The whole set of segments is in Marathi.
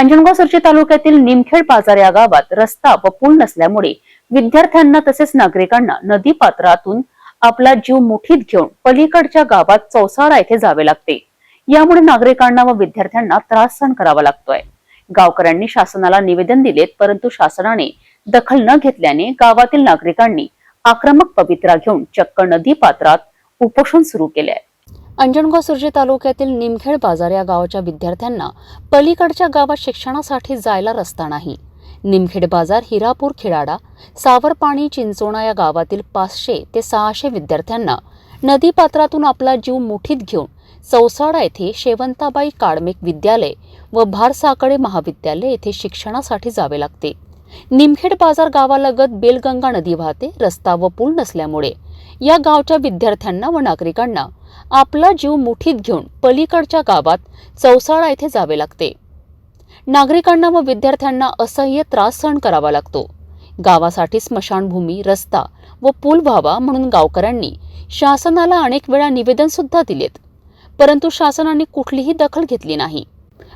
अंजनगाव सर्जी तालुक्यातील निमखेड बाजार या गावात रस्ता व पूल नसल्यामुळे विद्यार्थ्यांना तसेच नागरिकांना नदी पात्रातून आपला जीव मुठीत घेऊन पलीकडच्या गावात चौसाळा येथे जावे लागते. यामुळे नागरिकांना व विद्यार्थ्यांना त्रास सहन करावा लागतोय. गावकऱ्यांनी शासनाला निवेदन दिलेत परंतु शासनाने दखल न घेतल्याने गावातील नागरिकांनी आक्रमक पवित्रा घेऊन चक्क नदी पात्रात उपोषण सुरू केले आहे अंजनगाव सुर्जी तालुक्यातील निमखेड बाजार या गावाच्या विद्यार्थ्यांना पलीकडच्या गावात शिक्षणासाठी जायला रस्ता नाही. निमखेड बाजार हिरापूर खिडाडा सावरपाणी चिंचोणा या गावातील पाचशे ते सहाशे विद्यार्थ्यांना नदीपात्रातून आपला जीव मुठीत घेऊन चौसाडा येथे शेवंताबाई काळमेक विद्यालय व भारसाकडे महाविद्यालय येथे शिक्षणासाठी जावे लागते. निमखेड बाजार गावालगत बेलगंगा नदी वाहते रस्ता व पूल नसल्यामुळे या गावच्या विद्यार्थ्यांना व नागरिकांना आपला जीव मुठीत घेऊन पलीकडच्या गावात चौसाळा येथे जावे लागते. नागरिकांना व विद्यार्थ्यांना असह्य त्रास सहन करावा लागतो. गावासाठी स्मशानभूमी रस्ता व पूल व्हावा म्हणून गावकऱ्यांनी शासनाला अनेक वेळा निवेदन सुद्धा दिलेत. परंतु शासनाने कुठलीही दखल घेतली नाही.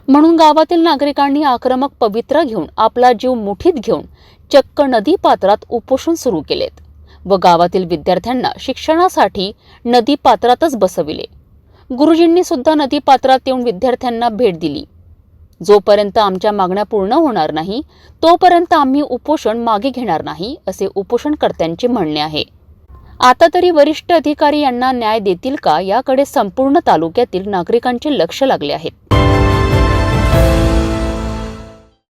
म्हणून गावातील नागरिकांनी आक्रमक पवित्रा घेऊन आपला जीव मुठीत घेऊन चक्क नदी पात्रात उपोषण सुरू केलेत. व गावातील विद्यार्थ्यांना शिक्षणासाठी नदी पात्रातच बसविले. गुरुजींनी सुद्धा नदी पात्रात येऊन विद्यार्थ्यांना भेट दिली. जोपर्यंत आमच्या मागण्या पूर्ण होणार नाही तोपर्यंत आम्ही उपोषण मागे घेणार नाही असे उपोषणकर्त्यांचे म्हणणे आहे. आता तरी वरिष्ठ अधिकारी यांना न्याय देतील का याकडे संपूर्ण तालुक्यातील नागरिकांचे लक्ष लागले आहेत